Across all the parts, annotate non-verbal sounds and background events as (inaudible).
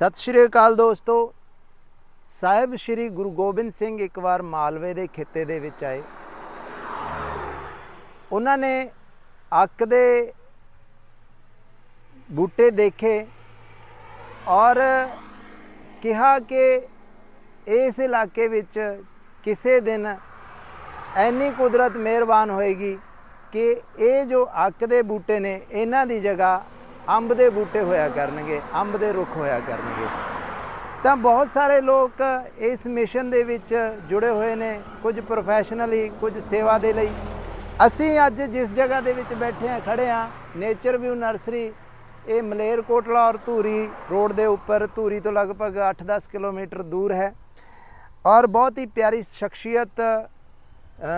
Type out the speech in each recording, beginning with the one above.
ਸਤਿ ਸ਼੍ਰੀ ਅਕਾਲ ਦੋਸਤੋ। ਸਾਹਿਬ ਸ਼੍ਰੀ ਗੁਰੂ ਗੋਬਿੰਦ ਸਿੰਘ ਇੱਕ ਵਾਰ ਮਾਲਵੇ ਦੇ ਖਿੱਤੇ ਦੇ ਵਿੱਚ ਆਏ। ਉਹਨਾਂ ਨੇ ਅੱਕ ਦੇ ਬੂਟੇ ਦੇਖੇ ਔਰ ਕਿਹਾ ਕਿ ਇਸ ਇਲਾਕੇ ਵਿੱਚ ਕਿਸੇ ਦਿਨ ਐਨੀ ਕੁਦਰਤ ਮਿਹਰਬਾਨ ਹੋਏਗੀ ਕਿ ਇਹ ਜੋ ਅੱਕ ਦੇ ਬੂਟੇ ਨੇ, ਇਹਨਾਂ ਦੀ ਜਗ੍ਹਾ ਅੰਬ ਦੇ ਬੂਟੇ ਹੋਇਆ ਕਰਨਗੇ, ਅੰਬ ਦੇ ਰੁੱਖ ਹੋਇਆ ਕਰਨਗੇ। ਤਾਂ ਬਹੁਤ ਸਾਰੇ ਲੋਕ ਇਸ ਮਿਸ਼ਨ ਦੇ ਵਿੱਚ ਜੁੜੇ ਹੋਏ ਨੇ, ਕੁਝ ਪ੍ਰੋਫੈਸ਼ਨਲੀ ਕੁਝ ਸੇਵਾ ਦੇ ਲਈ। ਅਸੀਂ ਅੱਜ ਜਿਸ ਜਗ੍ਹਾ ਦੇ ਵਿੱਚ ਬੈਠੇ ਆ ਖੜੇ ਆ ਨੇਚਰ ਵਿਊ ਨਰਸਰੀ ਇਹ ਮਲੇਰਕੋਟਲਾ ਔਰ ਧੂਰੀ ਰੋਡ ਦੇ ਉੱਪਰ, ਧੂਰੀ ਤੋਂ ਲਗਭਗ 8-10 ਕਿਲੋਮੀਟਰ ਦੂਰ ਹੈ। ਔਰ ਬਹੁਤ ਹੀ ਪਿਆਰੀ ਸ਼ਖਸੀਅਤ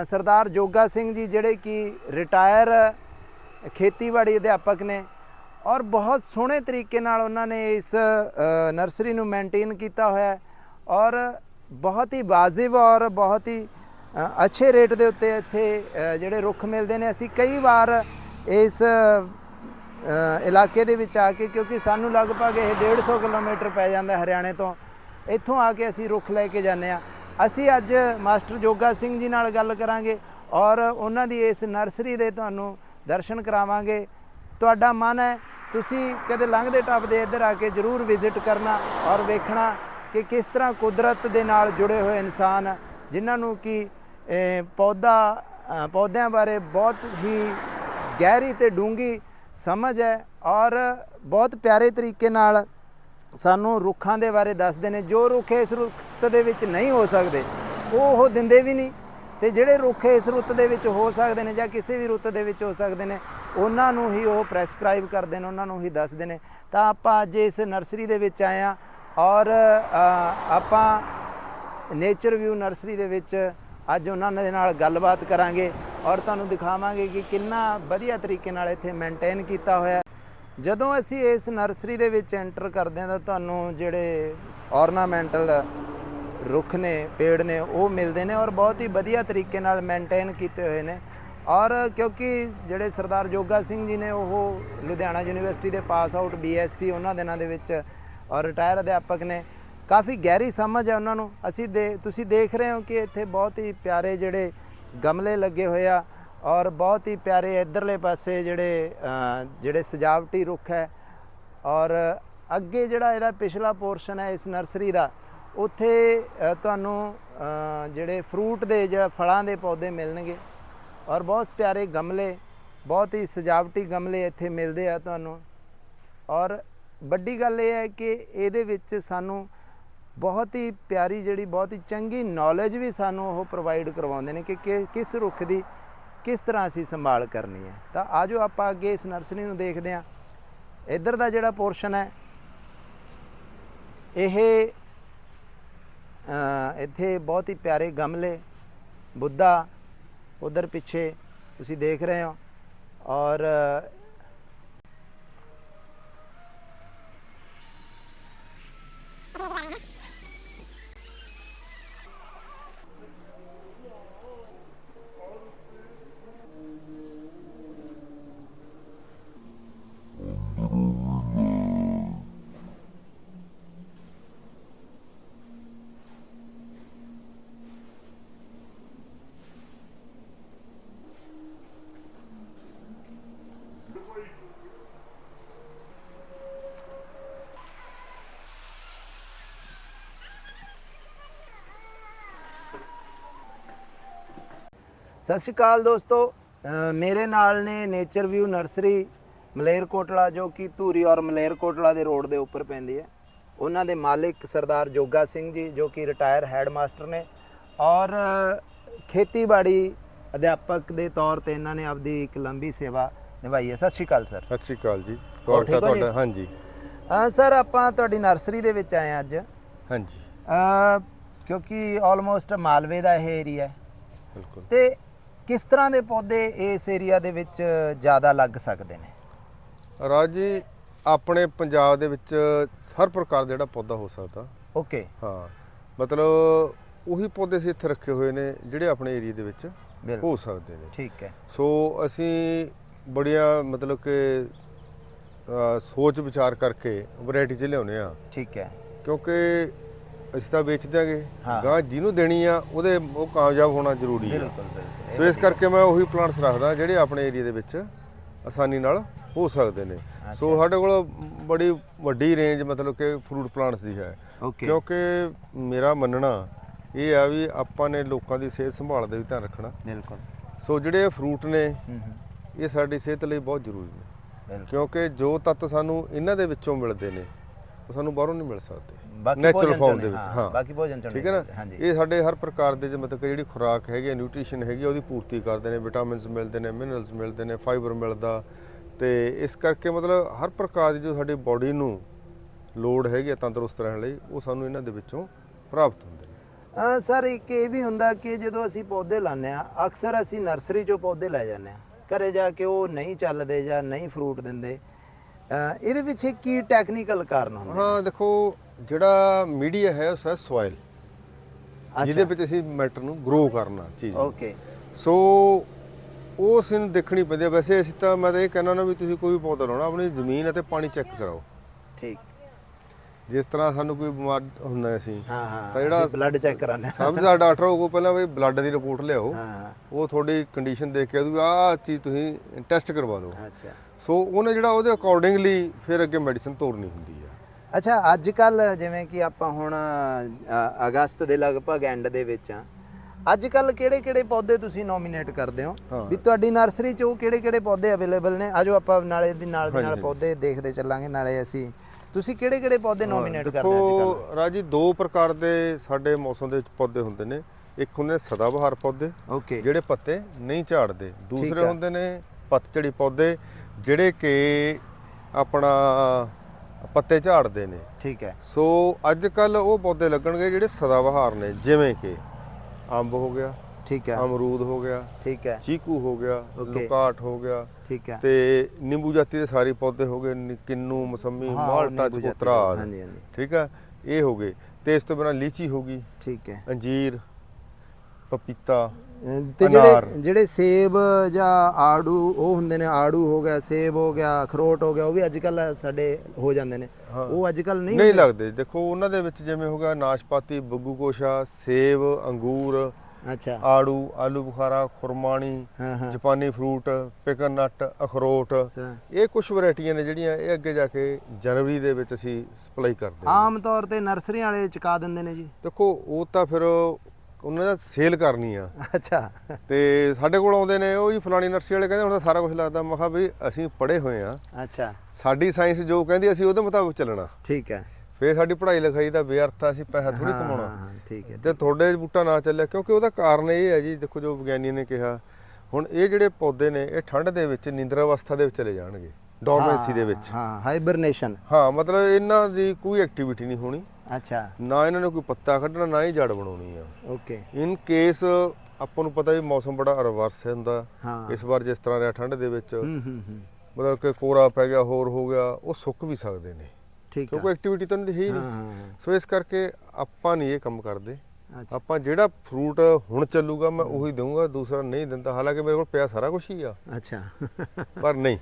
ਸਰਦਾਰ ਜੋਗਾ ਸਿੰਘ ਜੀ, ਜਿਹੜੇ ਕਿ ਰਿਟਾਇਰ ਖੇਤੀਬਾੜੀ ਅਧਿਆਪਕ ਨੇ। ਔਰ ਬਹੁਤ ਸੋਹਣੇ ਤਰੀਕੇ ਨਾਲ ਉਹਨਾਂ ਨੇ ਇਸ ਨਰਸਰੀ ਨੂੰ ਮੇਨਟੇਨ ਕੀਤਾ ਹੋਇਆ ਹੈ। ਔਰ ਬਹੁਤ ਹੀ ਵਾਜਿਬ ਔਰ ਬਹੁਤ ਹੀ ਅੱਛੇ ਰੇਟ ਦੇ ਉੱਤੇ ਇੱਥੇ ਜਿਹੜੇ ਰੁੱਖ ਮਿਲਦੇ ਨੇ। ਅਸੀਂ ਕਈ ਵਾਰ ਇਸ ਇਲਾਕੇ ਦੇ ਵਿੱਚ ਆ ਕੇ, ਕਿਉਂਕਿ ਸਾਨੂੰ ਲਗਭਗ ਇਹ 150 ਕਿਲੋਮੀਟਰ ਪੈ ਜਾਂਦਾ ਹਰਿਆਣੇ ਤੋਂ, ਇੱਥੋਂ ਆ ਕੇ ਅਸੀਂ ਰੁੱਖ ਲੈ ਕੇ ਜਾਂਦੇ ਆ ਅਸੀਂ ਅੱਜ ਮਾਸਟਰ ਜੋਗਾ ਸਿੰਘ ਜੀ ਨਾਲ ਗੱਲ ਕਰਾਂਗੇ ਔਰ ਉਹਨਾਂ ਦੀ ਇਸ ਨਰਸਰੀ ਦੇ ਤੁਹਾਨੂੰ ਦਰਸ਼ਨ ਕਰਾਵਾਂਗੇ। ਤੁਹਾਡਾ ਮਨ ਹੈ ਤੁਸੀਂ ਕਦੇ ਲੰਘਦੇ ਟੱਪਦੇ ਇੱਧਰ ਆ ਕੇ ਜਰੂਰ ਵਿਜ਼ਿਟ ਕਰਨਾ ਔਰ ਵੇਖਣਾ ਕਿ ਕਿਸ ਤਰ੍ਹਾਂ ਕੁਦਰਤ ਦੇ ਨਾਲ ਜੁੜੇ ਹੋਏ ਇਨਸਾਨ ਜਿਨ੍ਹਾਂ ਨੂੰ ਕਿ ਪੌਦਾ ਪੌਦਿਆਂ ਬਾਰੇ ਬਹੁਤ ਹੀ ਗਹਿਰੀ ਤੇ ਡੂੰਗੀ ਸਮਝ ਹੈ ਔਰ ਬਹੁਤ ਪਿਆਰੇ ਤਰੀਕੇ ਨਾਲ ਸਾਨੂੰ ਰੁੱਖਾਂ ਦੇ ਬਾਰੇ ਦੱਸਦੇ ਨੇ ਜੋ ਰੁੱਖ ਇਸ ਰੁੱਖ ਦੇ ਵਿੱਚ ਨਹੀਂ ਹੋ ਸਕਦੇ ਉਹ ਉਹ ਦਿੰਦੇ ਵੀ ਨਹੀਂ। ਤੇ ਜਿਹੜੇ ਰੁੱਖ ਇਸ ਰੁੱਤ ਦੇ ਵਿੱਚ ਹੋ ਸਕਦੇ ਨੇ ਜਾਂ ਕਿਸੇ ਵੀ ਰੁੱਤ ਦੇ ਵਿੱਚ ਹੋ ਸਕਦੇ ਨੇ, ਉਹਨਾਂ ਨੂੰ ਹੀ ਉਹ ਪ੍ਰੈਸਕ੍ਰਾਈਬ ਕਰਦੇ ਨੇ, ਉਹਨਾਂ ਨੂੰ ਹੀ ਦੱਸਦੇ ਨੇ। ਤਾਂ ਆਪਾਂ ਅੱਜ ਇਸ ਨਰਸਰੀ ਦੇ ਵਿੱਚ ਆਏ ਆ ਔਰ ਆਪਾਂ ਨੇਚਰ ਵਿਊ ਨਰਸਰੀ ਦੇ ਵਿੱਚ ਅੱਜ ਉਹਨਾਂ ਦੇ ਨਾਲ ਗੱਲਬਾਤ ਕਰਾਂਗੇ ਔਰ ਤੁਹਾਨੂੰ ਦਿਖਾਵਾਂਗੇ ਕਿ ਕਿੰਨਾ ਵਧੀਆ ਤਰੀਕੇ ਨਾਲ ਇੱਥੇ ਮੇਨਟੇਨ ਕੀਤਾ ਹੋਇਆ ਜਦੋਂ ਅਸੀਂ ਇਸ ਨਰਸਰੀ ਦੇ ਵਿੱਚ ਐਂਟਰ ਕਰਦੇ ਹਾਂ ਤਾਂ ਤੁਹਾਨੂੰ ਜਿਹੜੇ ornamental ਰੁੱਖ ਨੇ, ਪੇੜ ਨੇ, ਉਹ ਮਿਲਦੇ ਨੇ ਔਰ ਬਹੁਤ ਹੀ ਵਧੀਆ ਤਰੀਕੇ ਨਾਲ ਮੇਨਟੇਨ ਕੀਤੇ ਹੋਏ ਨੇ। ਔਰ ਕਿਉਂਕਿ ਜਿਹੜੇ ਸਰਦਾਰ ਜੋਗਾ ਸਿੰਘ ਜੀ ਨੇ ਉਹ ਲੁਧਿਆਣਾ ਯੂਨੀਵਰਸਿਟੀ ਦੇ ਪਾਸ ਆਊਟ ਬੀਐਸਸੀ ਉਹਨਾਂ ਦਿਨਾਂ ਦੇ ਵਿੱਚ ਔਰ ਰਿਟਾਇਰ ਅਧਿਆਪਕ ਨੇ। ਕਾਫੀ ਗਹਿਰੀ ਸਮਝ ਹੈ ਉਹਨਾਂ ਨੂੰ। ਅਸੀਂ ਦੇ, ਤੁਸੀਂ ਦੇਖ ਰਹੇ ਹੋ ਕਿ ਇੱਥੇ ਬਹੁਤ ਹੀ ਪਿਆਰੇ ਜਿਹੜੇ ਗਮਲੇ ਲੱਗੇ ਹੋਏ ਆ ਔਰ ਬਹੁਤ ਹੀ ਪਿਆਰੇ ਇਧਰਲੇ ਪਾਸੇ ਜਿਹੜੇ ਜਿਹੜੇ ਸਜਾਵਟੀ ਰੁੱਖ ਹੈ। ਔਰ ਅੱਗੇ ਜਿਹੜਾ ਇਹਦਾ ਪਿਛਲਾ ਪੋਰਸ਼ਨ ਹੈ ਇਸ ਨਰਸਰੀ ਦਾ ਉੱਥੇ ਤੁਹਾਨੂੰ ਜਿਹੜੇ ਫਰੂਟ ਦੇ, ਜਿਹੜਾ ਫਲਾਂ ਦੇ ਪੌਦੇ ਮਿਲਣਗੇ ਔਰ ਬਹੁਤ ਪਿਆਰੇ ਗਮਲੇ, ਬਹੁਤ ਹੀ ਸਜਾਵਟੀ ਗਮਲੇ ਇੱਥੇ ਮਿਲਦੇ ਆ ਤੁਹਾਨੂੰ। ਔਰ ਵੱਡੀ ਗੱਲ ਇਹ ਹੈ ਕਿ ਇਹਦੇ ਵਿੱਚ ਸਾਨੂੰ ਬਹੁਤ ਹੀ ਪਿਆਰੀ ਜਿਹੜੀ ਬਹੁਤ ਹੀ ਚੰਗੀ ਨੌਲੇਜ ਵੀ ਸਾਨੂੰ ਉਹ ਪ੍ਰੋਵਾਈਡ ਕਰਵਾਉਂਦੇ ਨੇ ਕਿ ਕਿਸ ਰੁੱਖ ਦੀ ਕਿਸ ਤਰ੍ਹਾਂ ਅਸੀਂ ਸੰਭਾਲ ਕਰਨੀ ਹੈ। ਤਾਂ ਆਜੋ ਆਪਾਂ ਅੱਗੇ ਇਸ ਨਰਸਰੀ ਨੂੰ ਦੇਖਦੇ ਹਾਂ। ਇੱਧਰ ਦਾ ਜਿਹੜਾ ਪੋਰਸ਼ਨ ਹੈ, ਇਹ ਇੱਥੇ ਬਹੁਤ ਹੀ ਪਿਆਰੇ ਗਮਲੇ ਬੁੱਧਾ ਉਧਰ ਪਿੱਛੇ ਤੁਸੀਂ ਦੇਖ ਰਹੇ ਹੋ ਔਰ ਸਤਿ ਸ਼੍ਰੀ ਅਕਾਲ ਦੋਸਤੋ। ਮੇਰੇ ਨਾਲ ਨੇ ਨੇਚਰ ਵਿਊ ਨਰਸਰੀ ਮਲੇਰਕੋਟਲਾ ਜੋ ਕਿ ਧੂਰੀ ਔਰ ਮਲੇਰਕੋਟਲਾ ਦੇ ਰੋਡ ਦੇ ਉੱਪਰ ਪੈਂਦੀ ਹੈ। ਉਹਨਾਂ ਦੇ ਮਾਲਿਕ ਸਰਦਾਰ ਜੋਗਾ ਸਿੰਘ ਜੀ ਜੋ ਕਿ ਰਿਟਾਇਰ ਹੈਡ ਮਾਸਟਰ ਨੇ। ਔਰ ਖੇਤੀਬਾੜੀ ਅਧਿਆਪਕ ਦੇ ਤੌਰ ਤੇ ਇਹਨਾਂ ਨੇ ਆਪਦੀ ਇੱਕ ਲੰਬੀ ਸੇਵਾ ਨਿਭਾਈ ਹੈ। ਸਤਿ ਸ਼੍ਰੀ ਅਕਾਲ ਸਰ। ਸਤਿ ਸ਼੍ਰੀ ਅਕਾਲ ਜੀ। ਹੈ ਹੋ ਜੀ? ਤੁਹਾਡਾ? ਹਾਂਜੀ। ਅ, ਸਰ ਆਪਾਂ ਤੁਹਾਡੀ ਨਰਸਰੀ ਦੇ ਵਿੱਚ ਆਏ ਹਾਂ ਅੱਜ। ਹਾਂਜੀ। ਅ, ਕਿਉਂਕਿ ਆਲਮੋਸਟ ਮਾਲਵੇ ਦਾ ਇਹ ਏਰੀਆ ਹੈ। ਬਿਲਕੁਲ। ਤੇ ਕਿਸ ਤਰ੍ਹਾਂ ਦੇ ਪੌਦੇ ਇਸ ਏਰੀਆ ਦੇ ਵਿੱਚ ਜ਼ਿਆਦਾ ਲੱਗ ਸਕਦੇ ਨੇ? ਰਾਜ ਜੀ ਆਪਣੇ ਪੰਜਾਬ ਦੇ ਵਿੱਚ ਹਰ ਪ੍ਰਕਾਰ ਦਾ ਜਿਹੜਾ ਪੌਦਾ ਹੋ ਸਕਦਾ। ਓਕੇ। ਹਾਂ ਮਤਲਬ ਉਹੀ ਪੌਦੇ ਅਸੀਂ ਇੱਥੇ ਰੱਖੇ ਹੋਏ ਨੇ ਜਿਹੜੇ ਆਪਣੇ ਏਰੀਆ ਦੇ ਵਿੱਚ ਹੋ ਸਕਦੇ ਨੇ। ਠੀਕ ਹੈ। ਸੋ ਅਸੀਂ ਬੜੀਆਂ ਮਤਲਬ ਕਿ ਸੋਚ ਵਿਚਾਰ ਕਰਕੇ ਵੈਰਾਈਟੀ 'ਚ ਲਿਆਉਨੇ ਆ ਠੀਕ ਹੈ। ਕਿਉਂਕਿ ਅਸੀਂ ਤਾਂ ਵੇਚ ਦਿਆਂਗੇ। ਗਾਂ ਜਿਹਨੂੰ ਦੇਣੀ ਆ ਉਹਦੇ ਉਹ ਕਾਮਯਾਬ ਹੋਣਾ ਜ਼ਰੂਰੀ ਹੈ ਬਿਲਕੁਲ ਬਿਲਕੁਲ। ਸੋ ਇਸ ਕਰਕੇ ਮੈਂ ਉਹੀ ਪਲਾਂਟਸ ਰੱਖਦਾ ਜਿਹੜੇ ਆਪਣੇ ਏਰੀਆ ਦੇ ਵਿੱਚ ਆਸਾਨੀ ਨਾਲ ਹੋ ਸਕਦੇ ਨੇ। ਸੋ ਸਾਡੇ ਕੋਲ ਬੜੀ ਵੱਡੀ ਰੇਂਜ ਮਤਲਬ ਕਿ ਫਰੂਟ ਪਲਾਂਟਸ ਦੀ ਹੈ। ਕਿਉਂਕਿ ਮੇਰਾ ਮੰਨਣਾ ਇਹ ਆ ਵੀ ਆਪਾਂ ਨੇ ਲੋਕਾਂ ਦੀ ਸਿਹਤ ਸੰਭਾਲ ਦਾ ਵੀ ਧਿਆਨ ਰੱਖਣਾ। ਬਿਲਕੁਲ। ਸੋ ਜਿਹੜੇ ਫਰੂਟ ਨੇ ਇਹ ਸਾਡੀ ਸਿਹਤ ਲਈ ਬਹੁਤ ਜ਼ਰੂਰੀ ਨੇ। ਕਿਉਂਕਿ ਜੋ ਤੱਤ ਸਾਨੂੰ ਇਹਨਾਂ ਦੇ ਵਿੱਚੋਂ ਮਿਲਦੇ ਨੇ ਉਹ ਸਾਨੂੰ ਬਾਹਰੋਂ ਨਹੀਂ ਮਿਲ ਸਕਦੇ। ਬਾਕੀ Natural ਭੋਜਨ form ਚੋਂ ਦੇ ਵਿੱਚ, ਹਾਂ, ਹਾਂ। ਬਾਕੀ ਭੋਜਨ ਚੋਂ ਠੀਕ ਹੈ ਨਾ? ਹਾਂਜੀ। ਇਹ ਸਾਡੇ ਹਰ ਪ੍ਰਕਾਰ ਦੇ ਜ- ਮਤਲਬ ਕਿ ਜਿਹੜੀ ਖੁਰਾਕ ਹੈਗੀ ਹੈ ਨਿਊਟ੍ਰੀਸ਼ਨ ਹੈਗੀ ਉਹਦੀ ਪੂਰਤੀ ਕਰਦੇ ਨੇ ਵਿਟਾਮਿਨਸ ਮਿਲਦੇ ਨੇ ਮਿਨਰਲਸ ਮਿਲਦੇ ਨੇ ਫਾਈਬਰ ਮਿਲਦਾ। ਤੇ ਇਸ ਕਰਕੇ ਮਤਲਬ ਹਰ ਪ੍ਰਕਾਰ ਦੀ ਜੋ ਸਾਡੀ ਬਾਡੀ ਨੂੰ ਲੋੜ ਹੈਗੀ ਹੈ ਤੰਦਰੁਸਤ ਰਹਿਣ ਲਈ ਉਹ ਸਾਨੂੰ ਇਹਨਾਂ ਦੇ ਵਿੱਚੋਂ ਪ੍ਰਾਪਤ ਹੁੰਦੇ ਨੇ। ਅ, ਸਰ ਇੱਕ ਇਹ ਵੀ ਹੁੰਦਾ ਕਿ ਜਦੋਂ ਅਸੀਂ ਪੌਦੇ ਲਾਉਂਦੇ ਆ ਅਕਸਰ ਅਸੀਂ ਨਰਸਰੀ ਚੋਂ ਪੌਦੇ ਲੈ ਜਾਂਦੇ ਆ ਘਰੇ ਜਾ ਕੇ ਉਹ ਨਹੀਂ ਚੱਲਦੇ ਜਾਂ ਨਹੀਂ ਫਰੂਟ ਦਿੰਦੇ। ਇਹਦੇ ਵਿੱਚ ਕੀ ਟੈਕਨੀਕਲ ਕਾਰਨ ਹੁੰਦੇ ਹਾਂ ਦੇਖੋ ਜਿਹੜਾ ਮੀਡੀਆ ਹੈ ਉਹ ਹੈ ਸੋਇਲ। ਜਿਹਦੇ ਵਿੱਚ ਅਸੀਂ ਮੈਟਰ ਨੂੰ ਗਰੋ ਕਰਨਾ ਚੀਜ਼। ਓਕੇ ਸੋ ਉਹ ਅਸੀਂ ਨੂੰ ਦੇਖਣੀ ਪੈਂਦੀ ਹੈ ਵੈਸੇ ਅਸੀਂ ਤਾਂ ਮੈਂ ਤਾਂ ਇਹ ਕਹਿੰਦਾ ਨਾ ਵੀ ਤੁਸੀਂ ਕੋਈ ਵੀ ਪੌਦਾ ਲਾਉਣਾ ਆਪਣੀ ਜ਼ਮੀਨ ਅਤੇ ਪਾਣੀ ਚੈੱਕ ਕਰਾਓ। ਠੀਕ। ਜਿਸ ਤਰ੍ਹਾਂ ਸਾਨੂੰ ਕੋਈ ਬਿਮਾਰ ਹੁੰਦਾ ਅਸੀਂ ਹਾਂ ਹਾਂ। ਤਾਂ ਜਿਹੜਾ ਬਲੱਡ ਚੈੱਕ ਆ ਸਭ ਦਾ ਡਾਕਟਰ ਹੋਊਗਾ ਪਹਿਲਾਂ ਵੀ ਬਲੱਡ ਦੀ ਰਿਪੋਰਟ ਲਿਆਓ। ਹਾਂ। ਉਹ ਤੁਹਾਡੀ ਕੰਡੀਸ਼ਨ ਦੇਖ ਕੇ ਉਹਦੀ ਆਹ ਚੀਜ਼ ਤੁਸੀਂ ਟੈਸਟ ਕਰਵਾ ਲਓ ਅੱਛਾ। ਸੋ ਉਹਨੇ ਜਿਹੜਾ ਉਹਦੇ ਅਕੋਰਡਿੰਗਲੀ ਫਿਰ ਅੱਗੇ ਮੈਡੀਸਨ ਤੋਰਨੀ ਹੁੰਦੀ ਹੈ ਅੱਛਾ ਅੱਜ ਕੱਲ ਜਿਵੇਂ ਕਿ ਆਪਾਂ ਹੁਣ ਅ, ਅਗਸਤ ਦੇ ਲਗਭਗ ਐਂਡ ਦੇ ਵਿੱਚ ਆ ਅੱਜ ਕੱਲ ਕਿਹੜੇ ਕਿਹੜੇ ਪੌਦੇ ਤੁਸੀਂ ਨੋਮੀਨੇਟ ਕਰਦੇ ਹੋ? ਹਾਂ। ਵੀ ਤੁਹਾਡੀ ਨਰਸਰੀ 'ਚ ਉਹ ਕਿਹੜੇ ਕਿਹੜੇ ਪੌਦੇ ਅਵੇਲੇਬਲ ਨੇ? ਆਜੋ ਆਪਾਂ ਨਾਲੇ ਦੀ ਨਾਲ ਦੇ ਨਾਲ। ਪੌਦੇ ਦੇਖਦੇ ਚੱਲਾਂਗੇ ਨਾਲੇ ਅਸੀਂ। ਤੁਸੀਂ ਕਿਹੜੇ ਕਿਹੜੇ ਪੌਦੇ ਨੋਮੀਨੇਟ ਕਰਦੇ ਹੋ ਅੱਜ ਕੱਲ ਦੇਖੋ ਰਾਜੀ ਦੋ ਪ੍ਰਕਾਰ ਦੇ ਸਾਡੇ ਮੌਸਮ ਦੇ ਵਿੱਚ ਪੌਦੇ ਹੁੰਦੇ ਨੇ। ਇੱਕ ਹੁੰਦੇ ਨੇ ਸਦਾਬਹਾਰ ਪੌਦੇ ਓਕੇ। ਜਿਹੜੇ ਪੱਤੇ ਨਹੀਂ ਝਾੜਦੇ। ਦੂਸਰੇ ਆ। ਹੁੰਦੇ ਨੇ ਪਤਝੜੀ ਪੌਦੇ ਜਿਹੜੇ ਕਿ ਆਪਣਾ ਪੱਤੇ ਝਾੜਦੇ ਨੇ। ਠੀਕ ਹੈ। ਸੋ ਅੱਜ ਕੱਲ ਉਹ ਪੌਦੇ ਲੱਗਣਗੇ ਜਿਹੜੇ ਸਦਾਬਹਾਰ ਨੇ ਜਿਵੇਂ ਕਿ ਅੰਬ ਹੋ ਗਿਆ ਠੀਕ ਹੈ। ਅਮਰੂਦ ਹੋ ਗਿਆ ਠੀਕ ਹੈ। ਚੀਕੂ ਹੋ ਗਿਆ. ਲੁਕਾਟ ਹੋ ਗਿਆ ਠੀਕ ਹੈ। ਤੇ ਨਿੰਬੂ ਜਾਤੀ ਦੇ ਸਾਰੇ ਪੌਦੇ ਹੋ ਗਏ ਕਿੰਨੂ ਮਸੰਮੀ ਹਾਂ, ਮਾਲਟਾ ਚਕੋਤਰਾ। ਹਾਂਜੀ, ਹਾਂਜੀ। ਠੀਕ ਆ ਇਹ ਹੋ ਗਏ। ਤੇ ਇਸ ਤੋਂ ਬਿਨਾਂ ਲੀਚੀ ਹੋ ਗਈ ਠੀਕ ਹੈ। ਅੰਜੀਰ ਪਪੀਤਾ ਤੇ। ਜਿਹੜੇ ਜਿਹੜੇ ਸੇਬ ਜਾਂ ਆੜੂ ਉਹ ਹੁੰਦੇ ਨੇ ਆੜੂ ਹੋ ਗਿਆ ਸੇਬ ਹੋ ਗਿਆ ਅਖਰੋਟ ਹੋ ਗਿਆ ਉਹ ਵੀ ਅੱਜ ਕੱਲ ਸਾਡੇ ਹੋ ਜਾਂਦੇ ਨੇ। ਉਹ ਅੱਜ ਕੱਲ ਨਹੀਂ ਨਹੀਂ? ਲੱਗਦੇ ਦੇਖੋ ਉਹਨਾਂ ਦੇ ਵਿੱਚ ਜਿਵੇਂ ਹੋ ਗਿਆ ਨਾਸ਼ਪਾਤੀ ਬੱਗੂ ਕੋਸ਼ਾ ਸੇਬ ਅੰਗੂਰ ਅੱਛਾ ਆੜੂ ਆਲੂ ਬੁਖਾਰਾ ਹਾਂ ਜਾਪਾਨੀ ਫਰੂਟ ਪਿਕਨ ਨਟ ਅਖਰੋਟ। ਇਹ ਕੁਝ ਵੈਰਾਈਟੀਆਂ ਨੇ ਜਿਹੜੀਆਂ ਇਹ ਅੱਗੇ ਜਾ ਕੇ ਜਨਵਰੀ ਦੇ ਵਿੱਚ ਅਸੀਂ ਸਪਲਾਈ ਕਰਦੇ ਹਾਂ ਆਮ ਤੌਰ ਤੇ ਨਰਸਰੀ ਵਾਲੇ ਚੁਕਾ ਦਿੰਦੇ ਨੇ ਜੀ ਦੇਖੋ ਉਹ ਤਾਂ ਫਿਰ ਉਹਨਾਂ ਦਾ ਸੇਲ ਕਰਨੀ ਆ। ਅੱਛਾ। ਤੇ ਸਾਡੇ ਕੋਲ ਆਉਂਦੇ ਨੇ ਉਹ ਜੀ ਫਲਾਣੀ ਨਰਸਰੀ ਵਾਲੇ ਕਹਿੰਦੇ ਹੁਣ ਤਾਂ ਸਾਰਾ ਕੁਝ ਲੱਗਦਾ। ਮੈਂ ਕਿਹਾ ਵੀ ਅਸੀਂ ਪੜ੍ਹੇ ਹੋਏ ਆ। ਅੱਛਾ। ਸਾਡੀ ਸਾਇੰਸ ਜੋ ਕਹਿੰਦੀ ਅਸੀਂ ਉਹਦੇ ਮੁਤਾਬਕ ਚੱਲਣਾ। ਠੀਕ ਹੈ। ਫੇਰ ਸਾਡੀ ਪੜ੍ਹਾਈ ਲਿਖਾਈ ਦਾ ਬੇਅਰਥ ਆ ਅਸੀਂ ਪੈਸਾ ਥੋੜੀ ਕਮਾਉਣਾ। ਠੀਕ ਹੈ। ਤੇ ਤੁਹਾਡੇ ਬੂਟਾ ਨਾ ਚੱਲਿਆ ਕਿਉਂਕਿ ਉਹਦਾ ਕਾਰਨ ਇਹ ਹੈ ਜੀ ਦੇਖੋ ਜੋ ਵਿਗਿਆਨੀ ਨੇ ਕਿਹਾ ਹੁਣ ਇਹ ਜਿਹੜੇ ਪੌਦੇ ਨੇ ਇਹ ਠੰਡ ਦੇ ਵਿੱਚ ਨਿੰਦਰ ਅਵਸਥਾ ਦੇ ਵਿੱਚ ਚਲੇ ਜਾਣਗੇ। ਡੋਰਮੈਂਸੀ ਦੇ ਵਿੱਚ। ਹਾਂ ਹਾਈਬਰਨੇਸ਼ਨ ਹਾਂ ਮਤਲਬ ਇਹਨਾਂ ਦੀ ਕੋਈ ਐਕਟੀਵਿਟੀ ਨਹੀਂ ਹੋਣੀ। ਅੱਛਾ। ਨਾ ਇਹਨਾਂ ਨੇ ਕੋਈ ਪੱਤਾ ਕੱਢਣਾ ਨਾ ਹੀ ਜੜ ਬਣਾਉਣੀ ਆ। ਓਕੇ ਇਨ ਕੇਸ ਆਪਾਂ ਨੂੰ ਪਤਾ ਵੀ ਮੌਸਮ ਬੜਾ ਰਿਵਰਸ ਹੁੰਦਾ ਇਸ ਵਾਰ ਜਿਸ ਤਰ੍ਹਾਂ ਰਿਹਾ ਠੰਡ ਦੇ ਵਿੱਚ ਹੂੰ ਹੂੰ ਹੂੰ। ਮਤਲਬ ਕਿ ਕੋਰਾ ਪੈ ਗਿਆ ਹੋਰ ਹੋ ਗਿਆ ਉਹ ਸੁੱਕ ਵੀ ਸਕਦੇ ਨੇ। ਠੀਕ ਹੈ ਕਿਉਂਕਿ ਐਕਟੀਵਿਟੀ ਤਾਂ ਨਹੀਂ। ਹੈ ਨਹੀਂ ਸੋ ਇਸ ਕਰਕੇ ਆਪਾਂ ਨਹੀਂ ਇਹ ਕੰਮ ਕਰਦੇ। ਆਪਾਂ ਜਿਹੜਾ ਫਰੂਟ ਹੁਣ ਚੱਲੂਗਾ ਮੈਂ ਉਹੀ ਦਊਂਗਾ ਦੂਸਰਾ ਨਹੀਂ ਦਿੰਦਾ। ਹਾਲਾਂਕਿ ਮੇਰੇ ਕੋਲ ਪਿਆ ਸਾਰਾ ਕੁਝ ਹੀ ਆ। ਅੱਛਾ। ਪਰ ਨਹੀਂ।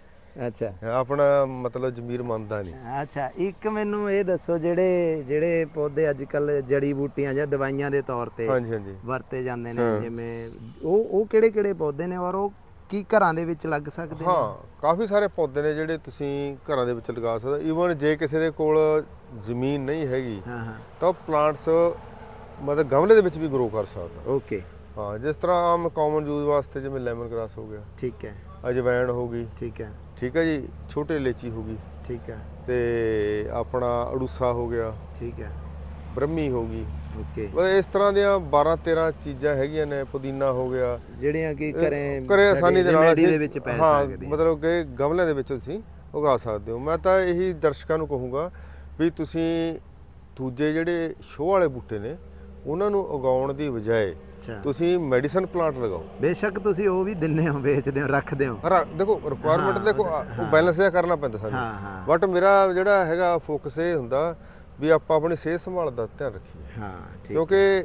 ਅੱਛਾ। ਆਪਣਾ ਮਤਲਬ ਜ਼ਮੀਰ ਮੰਨਦਾ ਨਹੀਂ। ਅੱਛਾ ਇੱਕ ਮੈਨੂੰ ਇਹ ਦੱਸੋ ਜਿਹੜੇ ਜਿਹੜੇ ਪੌਦੇ ਅੱਜ ਕੱਲ ਜੜੀ ਬੂਟੀਆਂ ਜਾਂ ਦਵਾਈਆਂ ਦੇ ਤੌਰ ਤੇ ਹਾਂਜੀ ਹਾਂਜੀ। ਵਰਤੇ ਜਾਂਦੇ ਨੇ। ਜਿਵੇਂ ਉਹ ਉਹ ਕਿਹੜੇ ਕਿਹੜੇ ਪੌਦੇ ਨੇ ਔਰ ਉਹ ਕੀ ਘਰਾਂ ਦੇ ਵਿੱਚ ਲੱਗ ਸਕਦੇ ਨੇ? ਹਾਂ ਕਾਫੀ ਸਾਰੇ ਪੌਦੇ ਨੇ ਜਿਹੜੇ ਤੁਸੀਂ ਘਰਾਂ ਦੇ ਵਿੱਚ ਲਗਾ ਸਕਦੇ ਈਵਨ ਜੇ ਕਿਸੇ ਦੇ ਕੋਲ ਜ਼ਮੀਨ ਨਹੀਂ ਹੈਗੀ ਹਾਂ ਹਾਂ। ਤਾਂ ਪਲਾਂਟਸ ਮਤਲਬ ਗਮਲੇ ਦੇ ਵਿੱਚ ਵੀ ਗਰੋ ਕਰ ਸਕਦਾ। ਓਕੇ ਹਾਂ ਜਿਸ ਤਰ੍ਹਾਂ ਆਮ ਕਾਮਨ ਯੂਜ਼ ਵਾਸਤੇ ਜਿਵੇਂ ਲੈਮਨ ਗ੍ਰਾਸ ਹੋ ਗਿਆ। ਠੀਕ ਹੈ। ਅਜਵਾਇਣ ਹੋ ਗਈ। ਠੀਕ ਹੈ। ਠੀਕ ਹੈ ਜੀ ਛੋਟੇ ਇਲਾਇਚੀ ਹੋ ਗਈ। ਠੀਕ ਹੈ। ਤੇ ਆਪਣਾ ਅੜੂਸਾ ਹੋ ਗਿਆ। ਠੀਕ ਹੈ। ਬ੍ਰਹਮੀ ਹੋ ਗਈ। ਓਕੇ। ਇਸ ਤਰ੍ਹਾਂ ਦੀਆਂ 12 13 ਚੀਜ਼ਾਂ ਹੈਗੀਆਂ ਨੇ ਪੁਦੀਨਾ ਹੋ ਗਿਆ। ਜਿਹੜੀਆਂ ਕਿ ਘਰੇ ਘਰੇ ਆਸਾਨੀ ਦੇ ਨਾਲ ਦੇ ਵਿੱਚ ਪੈ ਹਾਂ, ਸਕਦੇ ਮਤਲਬ ਕਿ ਗਮਲਿਆਂ ਦੇ ਵਿੱਚ ਤੁਸੀਂ ਉਗਾ ਸਕਦੇ ਹੋ। ਮੈਂ ਤਾਂ ਇਹੀ ਦਰਸ਼ਕਾਂ ਨੂੰ ਕਹੂੰਗਾ ਵੀ ਤੁਸੀਂ ਦੂਜੇ ਜਿਹੜੇ ਸ਼ੋਅ ਵਾਲੇ ਬੂਟੇ ਨੇ ਉਹਨਾਂ ਨੂੰ ਉਗਾਉਣ ਦੀ ਬਜਾਏ ਅੱਛਾ। ਤੁਸੀਂ ਮੈਡੀਸਨ ਪਲਾਂਟ ਲਗਾਓ। ਬੇਸ਼ੱਕ ਤੁਸੀਂ ਉਹ ਵੀ ਦਿੰਨੇ ਹੋ ਵੇਚਦੇ ਹੋ ਰੱਖਦੇ ਹੋ। ਹਰ ਦੇਖੋ ਰਿਕੁਆਇਰਮੈਂਟ ਦੇਖੋ। ਉਹ ਬੈਲੈਂਸ ਜਿਹਾ ਕਰਨਾ ਪੈਂਦਾ ਸਾਨੂੰ। ਹਾਂ ਹਾਂ। ਬਟ ਮੇਰਾ ਜਿਹੜਾ ਹੈਗਾ ਫੋਕਸ ਇਹ ਹੁੰਦਾ ਵੀ ਆਪਾਂ ਆਪਣੀ ਸਿਹਤ ਸੰਭਾਲ ਦਾ ਧਿਆਨ ਰੱਖੀਏ। ਹਾਂ ਠੀਕ। ਕਿਉਂਕਿ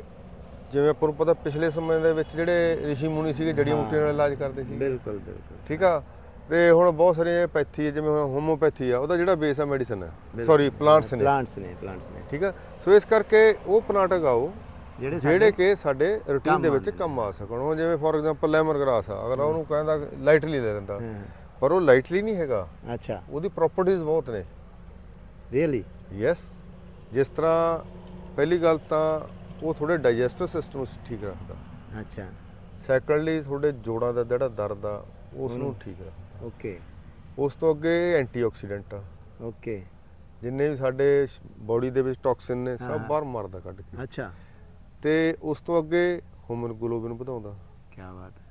ਜਿਵੇਂ ਆਪਾਂ ਨੂੰ ਪਤਾ ਪਿਛਲੇ ਸਮੇਂ ਦੇ ਵਿੱਚ ਜਿਹੜੇ ਰਿਸ਼ੀ ਮੁਨੀ ਸੀਗੇ ਜੜੀਆਂ। ਬੂਟੀਆਂ ਨਾਲ ਇਲਾਜ ਕਰਦੇ ਸੀ। ਬਿਲਕੁਲ ਬਿਲਕੁਲ। ਠੀਕ ਆ? ਤੇ ਹੁਣ ਬਹੁਤ ਸਾਰੀਆਂ ਪੈਥੀ ਜਿਵੇਂ ਹੋਮੋਪੈਥੀ ਆ ਉਹਦਾ ਜਿਹੜਾ ਬੇਸ ਆ ਮੈਡੀਸਨ ਹੈ ਸੌਰੀ ਪਲਾਂਟਸ ਨੇ। ਪਲਾਂਟਸ ਨੇ ਪਲਾਂਟਸ ਨੇ। ਠੀਕ ਆ? ਸੋ ਇਸ ਕਰਕੇ ਉਹ ਪਲਾਂਟ ਉਗਾਓ ਜਿਹੜੇ ਜਿਹੜੇ ਕਿ ਸਾਡੇ ਰੂਟੀਨ ਦੇ ਵਿੱਚ ਕੰਮ ਆ ਸਕਣ। ਉਹ ਜਿਵੇਂ ਫੋਰ ਐਗਜ਼ਾਮਪਲ ਲੈਮਨ ਗ੍ਰਾਸ ਆ ਅਗਰ ਉਹਨੂੰ ਕਹਿੰਦਾ ਲਾਈਟਲੀ ਲੈ ਲੈਂਦਾ ਪਰ ਉਹ ਲਾਈਟਲੀ ਨਹੀਂ ਹੈਗਾ। ਅੱਛਾ। ਉਹਦੀ ਪ੍ਰੋਪਰਟੀਆਂ ਬਹੁਤ ਨੇ। ਰੀਅਲੀ ਯੈਸ ਜਿਸ ਤਰ੍ਹਾਂ ਪਹਿਲੀ ਗੱਲ ਤਾਂ ਉਹ ਥੋੜੇ ਡਾਈਜੈਸਟਿਵ ਸਿਸਟਮ ਠੀਕ ਰੱਖਦਾ। ਅੱਛਾ। ਸੈਕੰਡਲੀ ਤੁਹਾਡੇ ਜੋੜਾਂ ਦਾ ਜਿਹੜਾ ਦਰਦ ਆ ਉਸ ਨੂੰ ਠੀਕ ਰੱਖਦਾ। ਓਕੇ ਉਸ ਤੋਂ ਅੱਗੇ ਐਂਟੀਆਕਸੀਡੈਂਟ ਆ। ਓਕੇ ਜਿੰਨੇ ਵੀ ਸਾਡੇ ਬਾਡੀ ਦੇ ਵਿੱਚ ਟੌਕਸਿਨ ਨੇ। ਸਭ ਬਾਹਰ ਮਾਰਦਾ ਕੱਢ ਕੇ। ਅੱਛਾ। ਤੇ ਉਸ ਤੋਂ ਅੱਗੇ ਹੀਮੋਗਲੋਬਿਨ ਵਧਾਉਂਦਾ। ਕੀ ਬਾਤ ਹੈ।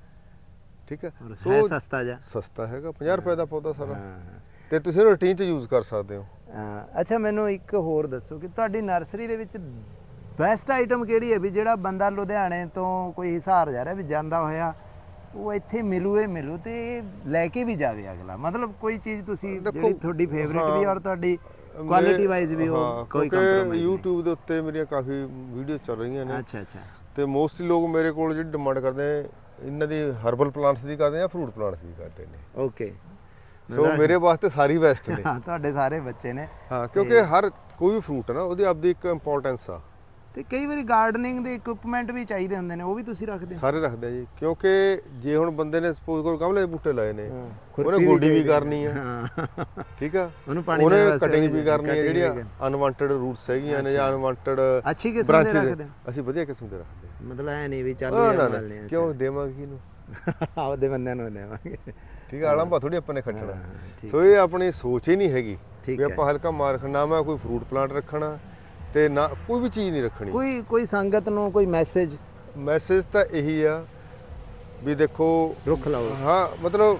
ਠੀਕ ਹੈ? ਔਰ ਸੋ ਸਸਤਾ ਜਾ ਸਸਤਾ ਹੈਗਾ 50 ਰੁਪਏ ਦਾ ਪੌਦਾ ਸਾਰਾ। ਹਾਂ ਤੇ ਤੁਸੀਂ ਰੂਟੀਨ 'ਚ ਯੂਜ਼ ਕਰ ਸਕਦੇ ਹੋ। ਅਹ ਅੱਛਾ ਮੈਨੂੰ ਇੱਕ ਹੋਰ ਦੱਸੋ ਕਿ ਤੁਹਾਡੀ ਨਰਸਰੀ ਦੇ ਵਿੱਚ ਬੈਸਟ ਆਈਟਮ ਕਿਹੜੀ ਹੈ ਵੀ ਜਿਹੜਾ ਬੰਦਾ ਲੁਧਿਆਣੇ ਤੋਂ ਕੋਈ ਹਿਸਾਰ ਜਾ ਰਿਹਾ ਵੀ ਜਾਂਦਾ ਹੋਇਆ ਉਹ ਇੱਥੇ ਮਿਲੂ ਇਹ ਮਿਲੂ ਤੇ ਇਹ ਲੈ ਕੇ ਵੀ ਜਾਵੇ ਅਗਲਾ? ਮਤਲਬ ਕੋਈ ਚੀਜ਼ ਤੁਸੀਂ ਦੇਖੋ, ਜਿਹੜੀ ਤੁਹਾਡੀ ਫੇਵਰੇਟ ਵੀ ਹਾਂ, ਔਰ ਤੁਹਾਡੀ ਕੁਆਲਿਟੀ ਵਾਈਜ਼ ਵੀ ਉਹ ਕੋਈ ਕੰਪਰੋਮਾਈਜ਼ ਨਹੀਂ। YouTube ਦੇ ਉੱਤੇ ਮੇਰੀਆਂ ਕਾਫੀ ਵੀਡੀਓ ਚੱਲ ਰਹੀਆਂ ਨੇ। ਅੱਛਾ ਅੱਛਾ। ਤੇ ਮੋਸਟਲੀ ਲੋਕ ਮੇਰੇ ਕੋਲ ਜਿਹੜੀ ਡਿਮਾਂਡ ਕਰਦੇ ਨੇ ਇਹਨਾਂ ਦੀ ਹਰਬਲ ਪਲਾਂਟਸ ਦੀ ਕਰਦੇ ਆ ਫਰੂਟ ਪਲਾਂਟਸ ਦੀ ਕਰਦੇ ਨੇ। ਓਕੇ ਸੋ ਮੇਰੇ ਵਾਸਤੇ ਸਾਰੀ ਬੈਸਟ ਨੇ। ਹਾਂ ਤੁਹਾਡੇ ਸਾਰੇ ਬੱਚੇ ਨੇ। ਹਾਂ ਕਿਉਂਕਿ ਹਰ ਕੋਈ ਵੀ ਫਰੂਟ ਹੈ ਨਾ ਉਹਦੀ ਆਪਦੀ ਇੱਕ ਇੰਪੋਰਟੈਂਸ ਆ। ਤੇ ਕਈ ਵਾਰੀ ਗਾਰਡਨਿੰਗ ਦੇ ਇਕਵਿਪਮੈਂਟ ਵੀ ਚਾਹੀਦੇ ਹੁੰਦੇ ਨੇ ਉਹ ਵੀ ਤੁਸੀਂ ਰੱਖਦੇ ਹੋ? ਸਾਰੇ ਰੱਖਦੇ ਆ ਜੀ ਕਿਉਂਕਿ ਜੇ ਹੁਣ ਬੰਦੇ ਨੇ ਸਪੋਜ਼ ਕਰੋ ਗਮਲੇ ਦੇ ਬੂਟੇ ਲਾਏ ਨੇ ਹਾਂ, ਉਹਨੇ ਖੁਰਪੀ ਵੀ ਗੋਡੀ ਵੀ ਚਾਹੀਦੀ। ਕਰਨੀ ਆ। ਹਾਂ। ਠੀਕ ਆ? ਉਹਨੂੰ ਪਾਣੀ ਦੇਣ ਉਹਨੇ ਵਾਸਤੇ ਕਟਿੰਗ ਵੀ ਕਰਨੀ cutting ਜਿਹੜੀਆਂ ਅਨਵਾਂਟਡ ਰੂਟਸ ਹੈਗੀਆਂ ਨੇ ਜਾਂ ਅਨਵਾਂਟਡ ਅੱਛੀ ਕਿਸਮ ਦੇ ਰੱਖਦੇ ਹੋ? ਅਸੀਂ ਵਧੀਆ ਕਿਸਮ ਦੇ ਰੱਖਦੇ ਮਤਲਬ ਐ ਨਹੀਂ ਵੀ ਚੱਲ ਯਾਰ ਨਾ ਨਾ ਨੇ ਕਿਉਂ ਦੇਵਾਂਗੇ ਕਿਹਨੂੰ? (laughs) ਆਪਦੇ ਬੰਦਿਆਂ ਨੂੰ ਦੇਵਾਂਗੇ। ਠੀਕ ਆ ਆਲੰਬਾ ਥੋੜੀ ਆਪਾਂ ਨੇ ਖੱਟਣਾ। ਹਾਂ, ਠੀਕ ਸੋ ਇਹ ਆਪਣੀ ਸੋਚ ਹੀ ਨਹੀਂ ਹੈਗੀ ਠੀਕ ਵੀ ਹੈ। ਆਪਾਂ ਹਲਕਾ ਮਾਰ ਰੱਖਣਾ ਮੈਂ ਕੋਈ ਫਰੂਟ ਪਲਾਂਟ ਰੱਖਣਾ ਤੇ ਨਾ ਕੋਈ ਵੀ ਚੀਜ਼ ਨਹੀਂ ਰੱਖਣੀ ਕੋਈ ਕੋਈ ਸੰਗਤ ਨੂੰ ਕੋਈ ਮੈਸੇਜ ਮੈਸੇਜ ਤਾਂ ਇਹੀ ਆ ਵੀ ਦੇਖੋ ਰੁੱਖ ਲਾਓ ਹਾਂ ਮਤਲਬ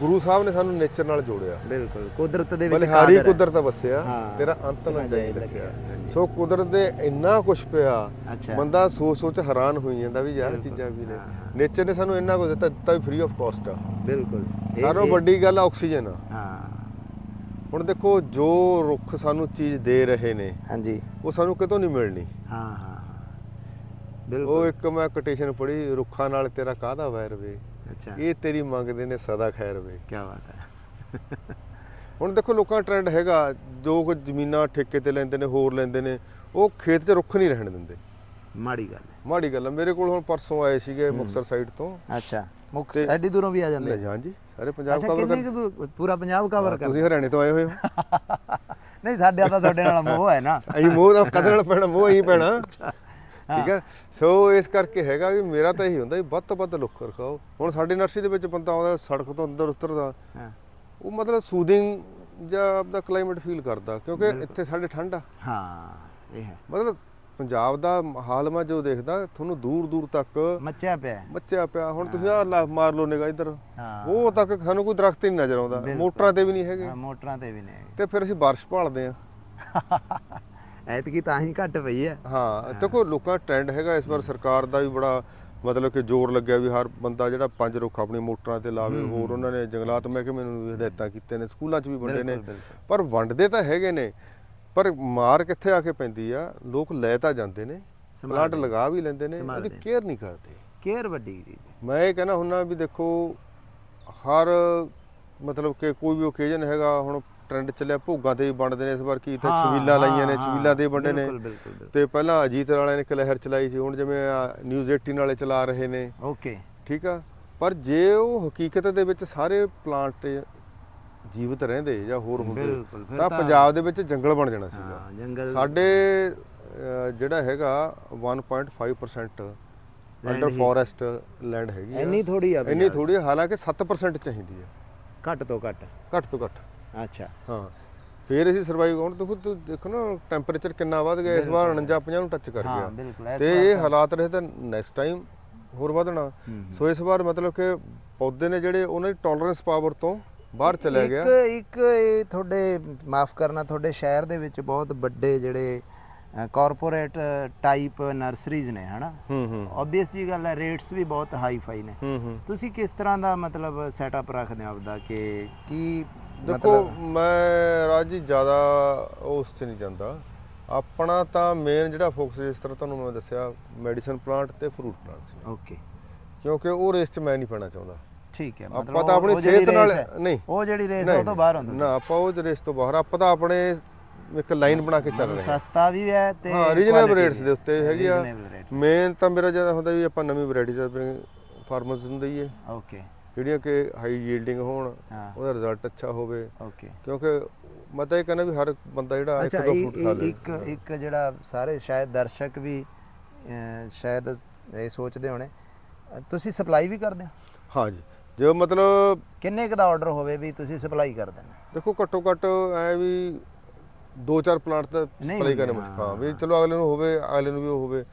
ਗੁਰੂ ਸਾਹਿਬ ਨੇ ਸਾਨੂੰ ਨੇਚਰ ਨਾਲ ਜੋੜਿਆ ਬਿਲਕੁਲ ਕੁਦਰਤ ਦੇ ਵਿੱਚ ਕਾਦਰ ਹੈ। ਕੁਦਰਤ ਵਸਿਆ। ਤੇਰਾ ਅੰਤ ਨਾ ਜਾਏ ਰੱਖਿਆ। ਸੋ ਕੁਦਰਤ ਦੇ ਇੰਨਾ ਕੁਝ ਪਿਆ ਬੰਦਾ ਸੋਚ ਸੋਚ ਹੈਰਾਨ ਹੋਈ ਜਾਂਦਾ ਵੀ ਯਾਰ। ਚੀਜ਼ਾਂ ਵੀ ਨੇ। ਨੇਚਰ ਨੇ ਸਾਨੂੰ ਇੰਨਾ ਕੁਝ ਦਿੱਤਾ ਦਿੱਤਾ ਵੀ ਫ੍ਰੀ ਆਫ ਕਾਸਟ ਆ ਬਿਲਕੁਲ ਸਾਰੋਂ ਵੱਡੀ ਗੱਲ ਆਕਸੀਜਨ ਆ ਹਾਂ ਹੁਣ ਦੇਖੋ ਜੋ ਰੁੱਖ ਸਾਨੂੰ ਚੀਜ਼ ਦੇ ਰਹੇ ਨੇ ਹਾਂਜੀ। ਉਹ ਸਾਨੂੰ ਕਿਤੋਂ ਨਹੀਂ ਮਿਲਣੀ? ਹਾਂ ਹਾਂ ਹਾਂ। ਉਹ ਬਿਲਕੁਲ। ਇੱਕ ਮੈਂ ਕੋਟੇਸ਼ਨ ਪੜ੍ਹੀ ਰੁੱਖਾਂ ਨਾਲ ਤੇਰਾ ਕਾਹਦਾ ਵੈਰ ਵੇ? ਅੱਛਾ। ਇਹ ਤੇਰੀ ਮੰਗਦੇ ਨੇ ਸਦਾ ਖੈਰ ਵੇ। ਕੀ ਬਾਤ ਹੈ। ਹੁਣ ਦੇਖੋ ਲੋਕਾਂ ਦਾ ਟ੍ਰੈਂਡ ਹੈਗਾ ਜੋ ਕੁਝ ਜ਼ਮੀਨਾਂ ਠੇਕੇ ਤੇ ਲੈਂਦੇ ਨੇ ਹੋਰ ਲੈਂਦੇ ਨੇ ਉਹ ਖੇਤ 'ਚ ਰੁੱਖ ਨਹੀਂ ਰਹਿਣ ਦਿੰਦੇ। ਮਾੜੀ ਗੱਲ ਹੈ। ਮਾੜੀ ਗੱਲ ਆ ਮੇਰੇ ਕੋਲ ਹੁਣ ਪਰਸੋਂ ਆਏ ਸੀਗੇ ਮੁਕਤਸਰ ਸਾਈਡ ਤੋਂ। ਅੱਛਾ। ਮੁੱਖ ਤੇ- ਐਡੀ ਦੂਰੋਂ ਵੀ ਆ ਜਾਂਦੇ ਲੈ ਹਾਂਜੀ ਸਾਰੇ ਪੰਜਾਬ ਅੱਛਾ ਕਵਰ ਕਿੰਨੇ ਕਰ ਕੁ ਦੂਰ- ਪੂਰਾ ਪੰਜਾਬ ਕਵਰ ਕਰ। ਤੁਸੀਂ ਹਰਿਆਣੇ ਤੋਂ ਆਏ ਹੋਏ ਹੋ। (laughs) ਨਹੀਂ ਸਾਡੇ ਤਾਂ ਤੁਹਾਡੇ ਨਾਲ ਮੋਹ ਹੈ ਨਾ। ਅਸੀਂ ਮੋਹ ਦਾ ਕਦਰ ਨਾਲ ਪੈਣਾ ਮੋਹ ਹੀ ਪੈਣਾ। ਠੀਕ ਹੈ? ਸੋ ਇਸ ਕਰਕੇ ਹੈਗਾ ਵੀ ਮੇਰਾ ਤਾਂ ਇਹੀ ਹੁੰਦਾ ਵੀ ਵੱਧ ਤੋਂ ਵੱਧ ਲੁੱਕ ਰਖਾਓ। ਹੁਣ ਸਾਡੀ ਨਰਸਰੀ ਦੇ ਵਿੱਚ ਬੰਦਾ ਆਉਂਦਾ ਸੜਕ ਤੋਂ ਅੰਦਰ ਉਤਰਦਾ। ਹਾਂ। ਉਹ ਮਤਲਬ ਸੂਦਿੰਗ ਜਾਂ ਆਪਦਾ ਕਲਾਈਮੇਟ ਫੀਲ ਕਰਦਾ ਕਿਉਂਕਿ ਇੱਥੇ ਸਾਡੇ ਠੰਡ ਆ। ਹਾਂ ਇਹ ਹੈ। ਮਤਲਬ ਪੰਜਾਬ ਦਾ ਹਾਲ ਮੈਂ ਜੋ ਦੇਖਦਾ ਤੁਹਾਨੂੰ ਦੂਰ ਦੂਰ ਤੱਕ ਮੱਚਿਆ ਪਿਆ। ਮੱਚਿਆ ਪਿਆ। ਹੁਣ ਤੁਸੀਂ ਆਹ ਲਾ ਮਾਰ ਲਓ ਨਿਗਾ ਇੱਧਰ। ਹਾਂ। ਉਹ ਤੱਕ ਸਾਨੂੰ ਕੋਈ ਦਰਖਤ ਹੀ ਨਹੀਂ ਨਜ਼ਰ ਆਉਂਦਾ। ਮੋਟਰਾਂ ਤੇ ਵੀ ਨਹੀਂ ਹੈਗੇ। ਹਾਂ, ਮੋਟਰਾਂ ਤੇ ਵੀ ਨੇ ਤੇ ਫਿਰ ਅਸੀਂ ਬਾਰਿਸ਼ ਭਾਲਦੇ ਆ (laughs) ਐਤਕੀ ਤਾਂ ਹੀ ਘੱਟ ਪਈ ਹੈ। ਹਾਂ ਦੇਖੋ ਲੋਕਾਂ ਦਾ ਟ੍ਰੈਂਡ ਹੈਗਾ ਇਸ ਵਾਰ ਸਰਕਾਰ ਦਾ ਵੀ ਬੜਾ ਮਤਲਬ ਕਿ ਜ਼ੋਰ ਲੱਗਿਆ ਵੀ ਹਰ ਬੰਦਾ ਜਿਹੜਾ ਪੰਜ ਰੁੱਖ ਆਪਣੀ ਮੋਟਰਾਂ ਤੇ ਲਾਵੇ ਹੋਰ ਉਹਨਾਂ ਨੇ ਜੰਗਲਾਤ ਮਹਿਕਮੇ ਨੂੰ ਹਦਾਇਤਾਂ ਕੀਤੇ ਨੇ ਸਕੂਲਾਂ 'ਚ ਵੀ ਵੰਡੇ ਨੇ। ਪਰ ਵੰਡਦੇ ਤਾਂ ਹੈਗੇ ਨੇ। ਪਰ ਮਾਰ ਕਿੱਥੇ ਆ ਕੇ ਪੈਂਦੀ ਆ? ਲੋਕ ਲੈ ਤਾਂ ਜਾਂਦੇ ਨੇ ਪਲਾਂਟ। ਲਗਾ ਵੀ ਲੈਂਦੇ ਨੇ ਉਹਦੀ ਕੇਅਰ ਨਹੀਂ ਕਰਦੇ। ਕੇਅਰ ਵੱਡੀ ਹੈ ਮੈਂ ਇਹ ਕਹਿੰਦਾ ਹੁੰਨਾ ਵੀ ਦੇਖੋ ਹਰ ਮਤਲਬ ਕਿ ਕੋਈ ਵੀ ਓਕੇਜਨ ਹੈਗਾ ਹੁਣ ਟ੍ਰੈਂਡ ਚੱਲਿਆ ਭੋਗਾਂ ਤੇ ਵੀ ਵੰਡਦੇ ਨੇ ਇਸ ਵਾਰ ਕੀ ਹਾਂ, ਛਬੀਲਾਂ ਲਾਈਆਂ ਨੇ ਹਾਂ, ਛਬੀਲਾਂ ਦੇ ਵੰਡੇ ਨੇ। ਤੇ ਪਹਿਲਾਂ ਅਜੀਤ ਵਾਲਿਆਂ ਨੇ ਇੱਕ ਲਹਿਰ ਚਲਾਈ ਸੀ ਹੁਣ ਜਿਵੇਂ ਨਿਊਜ਼ 18 ਵਾਲੇ ਚਲਾ ਰਹੇ ਨੇ। ਓਕੇ ਠੀਕ ਆ? ਪਰ ਜੇ ਉਹ ਹਕੀਕਤ ਦੇ ਵਿੱਚ ਸਾਰੇ ਪਲਾਂਟ ਜੀਵਤ ਰਹਿੰਦੇ ਜਾਂ ਹੋਰ ਹੁੰਦੇ ਬਿਲਕੁਲ, ਫਿਰ ਤਾਂ ਤਾਂ- ਪੰਜਾਬ ਦੇ ਵਿੱਚ ਜੰਗਲ ਬਣ ਜਾਣਾ ਸੀਗਾ ਹਾਂ ਜੰਗਲ ਸਾਡੇ ਅਹ, ਜਿਹੜਾ ਹੈਗਾ 1.5% ਅੰਡਰ ਹੀ- ਫੋਰੈਸਟ ਲੈਂਡ ਹੈਗੀ ਆ। ਇੰਨੀ ਥੋੜੀ ਆ ਇੰਨੀ। ਥੋੜੀ ਆ, ਹਾਲਾਂਕਿ 7% ਚਾਹੀਦੀ ਹੈ ਘੱਟ ਤੋਂ ਘੱਟ। ਘੱਟ ਤੋਂ ਘੱਟ। ਅੱਛਾ। ਹਾਂ। ਫਿਰ ਅਸੀਂ ਸਰਵਾਈਵ ਹੁਣ ਦੇਖੋ ਤੁਸੀਂ ਦੇਖੋ ਨਾ ਟੈਂਪਰੇਚਰ ਕਿੰਨਾ ਵੱਧ ਗਿਆ ਇਸ ਵਾਰ 49 50 ਨੂੰ ਟੱਚ ਕਰ ਹਾਂ ਗਿਆ। ਬਿਲਕੁਲ ਇਸ ਤੇ ਵਾਰ ਇਹ ਹਾਲਾਤ ਰਹੇ ਤਾਂ ਨੈਕਸਟ ਟਾਈਮ ਹੋਰ ਵਧਣਾ। ਸੋ ਇਸ ਵਾਰ ਮਤਲਬ ਕਿ ਪੌਦੇ ਨੇ ਜਿਹੜੇ ਉਹਨਾਂ ਦੀ ਟੋਲਰੈਂਸ ਪਾਵਰ ਤੋਂ ਬਾਹਰ ਚਲਾ ਗਿਆ। ਇੱਕ ਇੱਕ ਇਹ ਤੁਹਾਡੇ ਮਾਫ ਕਰਨਾ ਤੁਹਾਡੇ ਸ਼ਹਿਰ ਦੇ ਵਿੱਚ ਬਹੁਤ ਵੱਡੇ ਜਿਹੜੇ ਕਾਰਪੋਰੇਟ ਟਾਈਪ ਨਰਸਰੀਜ਼ ਨੇ ਹਨਾ? ਹੂੰ ਹੂੰ। ਆਬਵੀਅਸ ਜੀ ਗੱਲ ਹੈ ਰੇਟਸ ਵੀ ਬਹੁਤ ਹਾਈ ਫਾਈ ਨੇ। ਹੂੰ ਹੂੰ। ਤੁਸੀਂ ਕਿਸ ਤਰ੍ਹਾਂ ਦਾ ਮਤਲਬ ਸੈਟਅਪ ਰੱਖਦੇ ਹੋ ਆਪਦਾ? ਕਿ ਕੀ ਦੇਖੋ ਮੈਂ ਰਾਜ ਜ਼ਿਆਦਾ ਉਸ 'ਚ ਨਹੀਂ ਜਾਂਦਾ। ਆਪਣਾ ਤਾਂ ਮੇਨ ਜਿਹੜਾ ਫੋਕਸ ਜਿਸ ਤਰ੍ਹਾਂ ਤੁਹਾਨੂੰ ਮੈਂ ਦੱਸਿਆ ਮੈਡੀਸਨ ਪਲਾਂਟ ਤੇ ਫਰੂਟ ਪਲਾਂਟ ਸੀ। ਓਕੇ ਕਿਉਂਕਿ ਉਹ ਰੇਸ 'ਚ ਮੈਂ ਨਹੀਂ ਪੈਣਾ ਚਾਹੁੰਦਾ। ਠੀਕ ਹੈ ਆਪਾਂ ਤਾਂ ਉਹ- ਆਪਣੀ ਸਿਹਤ ਨਾਲ ਨਹੀਂ। ਉਹ ਜਿਹੜੀ ਰੇਸ ਉਹ ਤੋਂ ਬਾਹਰ ਹੁੰਦਾ ਨਾ ਆਪਾਂ ਉਹ ਰੇਸ ਤੋਂ ਬਾਹਰ ਆਪਾਂ ਤਾਂ ਆਪਣੇ ਇੱਕ ਲਾਈਨ ਬਣਾ ਕੇ ਚੱਲ ਰਹੇ ਹਾਂ। ਸਸਤਾ ਵੀ ਹੈ ਤੇ ਹਾਂ quality ਰੇਟਸ ਦੇ ਉੱਤੇ ਹੈਗੀ ਆ। ਮੇਨ ਤਾਂ। ਮੇਰਾ ਜ਼ਿਆਦਾ ਹੁੰਦਾ ਵੀ ਆਪਾਂ ਨਵੀਂ ਵੈਰਾਈਟੀਜ਼ ਫਾਰਮਰਸ ਨੂੰ ਦਈਏ। ਓਕੇ ਜਿਹੜੀਆਂ ਕਿ ਹਾਈ ਯੀਲਡਿੰਗ ਹੋਣ ਉਹਦਾ ਰਿਜ਼ਲਟ ਅੱਛਾ ਹੋਵੇ। ਓਕੇ ਕਿਉਂਕਿ ਮੈਂ ਤਾਂ ਇਹ ਕਹਿੰਦਾ ਵੀ ਹਰ ਬੰਦਾ ਜਿਹੜਾ ਇੱਕ ਦੋ ਫਰੂਟ ਖਾ ਲੇ। ਇੱਕ ਇੱਕ ਜਿਹੜਾ ਸਾਰੇ ਸ਼ਾਇਦ ਦਰਸ਼ਕ ਵੀ ਸ਼ਾਇਦ ਇਹ ਸੋਚਦੇ ਹੋਣੇ। ਤੁਸੀਂ ਸਪਲਾਈ ਵੀ ਕਰਦੇ ਹੋ? ਹਾਂ ਜੀ ਮਤਲਬ ਕਿੰਨੇ ਕੁ ਦਾ ਆਰਡਰ ਹੋਵੇ ਵੀ ਤੁਸੀਂ ਸਪਲਾਈ ਕਰ ਦੇਣਾ ਦੇਖੋ ਘੱਟੋ ਘੱਟ ਐ ਵੀ ਦੋ ਚਾਰ ਪਲਾਂਟ ਤਾਂ ਨਹੀਂ ਸਪਲਾਈ ਕਰਨੇ ਮੁਸ਼ਕਲ ਹਾਂ। ਹਾਂ ਵੀ ਚਲੋ ਅਗਲੇ ਨੂੰ ਹੋਵੇ ਅਗਲੇ ਨੂੰ ਵੀ ਉਹ ਹੋਵੇ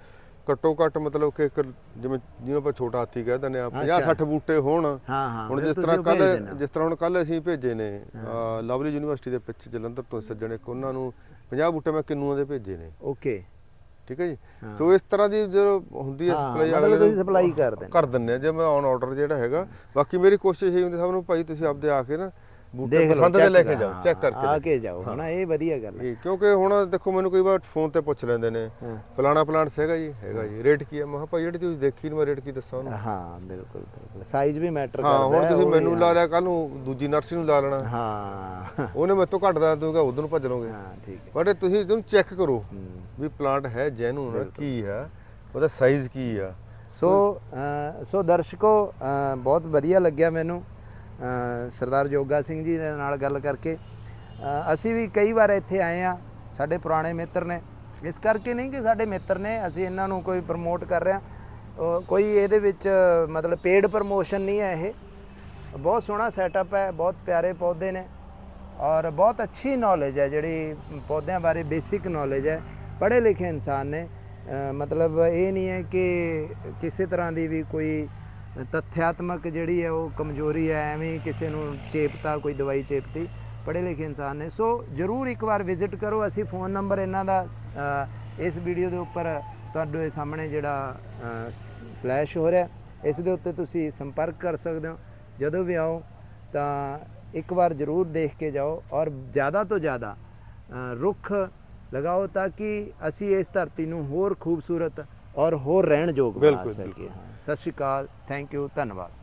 ਘੱਟੋ ਘੱਟ ਮਤਲਬ ਕਿ ਇੱਕ ਜਿਵੇਂ ਜਿਹਨੂੰ ਆਪਾਂ ਛੋਟਾ ਹਾਥੀ ਕਹਿ ਦਿੰਦੇ ਆ 50 ਅੱਛਾ। 60 ਬੂਟੇ ਹੋਣ ਹਾਂ ਹਾਂ ਹੁਣ ਫਿਰ ਜਿਸ ਤੁਸੀਂ ਤਰ੍ਹਾਂ ਉਹ ਭੇਜ ਕੱਲ ਦੇਣਾ। ਜਿਸ ਤਰ੍ਹਾਂ ਹੁਣ ਕੱਲ ਅਸੀਂ ਭੇਜੇ ਨੇ ਅਹ, ਲਵਲੀ ਯੂਨੀਵਰਸਿਟੀ ਦੇ ਪਿੱਛੇ ਜਲੰਧਰ ਤੋਂ ਸੱਜਣ ਇੱਕ ਉਹਨਾਂ ਨੂੰ 50 ਬੂਟੇ ਮੈਂ ਕਿੰਨੂਆਂ ਦੇ ਭੇਜੇ ਨੇ ਓਕੇ ਠੀਕ ਹੈ ਜੀ। ਸੋ ਇਸ ਤਰ੍ਹਾਂ ਦੀ ਜਦੋਂ ਹੁੰਦੀ ਹੈ ਸਪਲਾਈ ਮਤਲਬ ਤੁਸੀਂ supply ਕਰ ਦਿੰਦੇ। ਕਰ ਦਿੰਦੇ ਆ ਜੇ ਮੈਂ ਔਨ ਆਰਡਰ ਜਿਹੜਾ ਹੈਗਾ ਬਾਕੀ ਮੇਰੀ ਕੋਸ਼ਿਸ਼ ਇਹ ਹੁੰਦੀ ਸਭ ਨੂੰ ਭਾਈ ਤੁਸੀਂ ਆਪਦੇ ਆ ਕੇ ਨਾ ਬੂਟੇ ਪਸੰਦ ਦੇ ਲੈ ਕੇ ਜਾਓ ਚੈੱਕ ਕਰਕੇ ਆ ਕੇ ਜਾਓ ਹਨਾ ਇਹ ਵਧੀਆ ਗੱਲ ਹੈ। ਕਿਉਂਕਿ ਹੁਣ ਦੇਖੋ ਮੈਨੂੰ ਕਈ ਵਾਰ ਫੋਨ ਤੇ ਪੁੱਛ ਲੈਂਦੇ ਨੇ। ਫਲਾਣਾ ਪਲਾਂਟ ਹੈਗਾ ਜੀ ਹੈਗਾ ਜੀ ਰੇਟ ਕੀ ਹੈ? ਮੈਂ ਭਾਈ ਜਿਹੜੀ ਤੁਸੀਂ ਦੇਖੀ ਨੂੰ ਮੈਂ ਰੇਟ ਕੀ ਦੱਸਾਂ ਉਹਨੂੰ? ਹਾਂ ਬਿਲਕੁਲ ਬਿਲਕੁਲ। ਸਾਈਜ਼ ਵੀ ਮੈਟਰ ਹਾਂ ਕਰਦਾ ਹੁਣ ਹੈ, ਤੁਸੀਂ ਉਹ ਵੀ ਮੈਨੂੰ ਲਾ ਲਿਆ ਕੱਲ ਨੂੰ ਦੂਜੀ ਨਰਸਰੀ ਨੂੰ ਲਾ ਲੈਣਾ। ਹਾਂ। ਉਹਨੇ ਮੇਰੇ ਤੋਂ ਘੱਟਦਾ ਤੁਸੀਂ ਉਧਰ ਨੂੰ ਭੱਜ ਲਓਗੇ। ਹਾਂ ਠੀਕ ਹੈ। ਬਟ ਤੁਸੀਂ ਤੁਮ ਚੈੱਕ ਕਰੋ। ਵੀ ਪਲਾਂਟ ਹੈ ਜੈਨੂਨ ਕੀ ਹੈ ਉਹਦਾ ਸਾਈਜ਼ ਕੀ ਆ। ਸੋ ਸੋ ਦਰਸ਼ਕੋ ਬਹੁਤ ਵਧੀਆ ਲੱਗਿਆ ਮੈਨੂੰ। ਸਰਦਾਰ ਜੋਗਾ ਸਿੰਘ ਜੀ ਦੇ ਨਾਲ ਗੱਲ ਕਰਕੇ ਅਸੀਂ ਵੀ ਕਈ ਵਾਰ ਇੱਥੇ ਆਏ ਆ ਸਾਡੇ ਪੁਰਾਣੇ ਮਿੱਤਰ ਨੇ। ਇਸ ਕਰਕੇ ਨਹੀਂ ਕਿ ਸਾਡੇ ਮਿੱਤਰ ਨੇ, ਅਸੀਂ ਇਹਨਾਂ ਨੂੰ ਕੋਈ ਪ੍ਰਮੋਟ ਕਰ ਰਹੇ ਹਾਂ। ਕੋਈ ਇਹਦੇ ਵਿੱਚ ਮਤਲਬ ਪੇਡ ਪ੍ਰਮੋਸ਼ਨ ਨਹੀਂ ਹੈ ਇਹ। ਬਹੁਤ ਸੋਹਣਾ ਸੈਟਅਪ ਹੈ, ਬਹੁਤ ਪਿਆਰੇ ਪੌਦੇ ਨੇ ਔਰ ਬਹੁਤ ਅੱਛੀ ਨੌਲੇਜ ਹੈ ਜਿਹੜੀ ਪੌਦਿਆਂ ਬਾਰੇ ਬੇਸਿਕ ਨੌਲੇਜ ਹੈ। ਪੜ੍ਹੇ ਲਿਖੇ ਇਨਸਾਨ ਨੇ ਮਤਲਬ ਇਹ ਨਹੀਂ ਹੈ ਕਿ ਕਿਸੇ ਤਰ੍ਹਾਂ ਦੀ ਵੀ ਕੋਈ ਤਥਿਆਤਮਕ ਜਿਹੜੀ ਹੈ ਉਹ ਕਮਜ਼ੋਰੀ ਹੈ ਐਵੇਂ ਕਿਸੇ ਨੂੰ ਚੇਪਤਾ ਕੋਈ ਦਵਾਈ ਚੇਪਤੀ ਪੜ੍ਹੇ ਲਿਖੇ ਇਨਸਾਨ ਨੇ। ਸੋ ਜਰੂਰ ਇੱਕ ਵਾਰ ਵਿਜ਼ਿਟ ਕਰੋ। ਅਸੀਂ ਫੋਨ ਨੰਬਰ ਇਹਨਾਂ ਦਾ ਇਸ ਵੀਡੀਓ ਦੇ ਉੱਪਰ ਤੁਹਾਡੇ ਸਾਹਮਣੇ ਜਿਹੜਾ ਫਲੈਸ਼ ਹੋ ਰਿਹਾ। ਇਸ ਦੇ ਉੱਤੇ ਤੁਸੀਂ ਸੰਪਰਕ ਕਰ ਸਕਦੇ ਹੋ। ਜਦੋਂ ਵੀ ਆਓ ਤਾਂ ਇੱਕ ਵਾਰ ਜਰੂਰ ਦੇਖ ਕੇ ਜਾਓ ਔਰ ਜ਼ਿਆਦਾ ਤੋਂ ਜ਼ਿਆਦਾ ਰੁੱਖ ਲਗਾਓ ਤਾਂ ਕਿ ਅਸੀਂ ਇਸ ਧਰਤੀ ਨੂੰ ਹੋਰ ਖੂਬਸੂਰਤ ਔਰ ਹੋਰ ਰਹਿਣ ਯੋਗ ਬਣਾ ਸਕੀਏ। ਸਤਿ ਸ਼੍ਰੀ ਅਕਾਲ ਥੈਂਕ ਯੂ ਧੰਨਵਾਦ।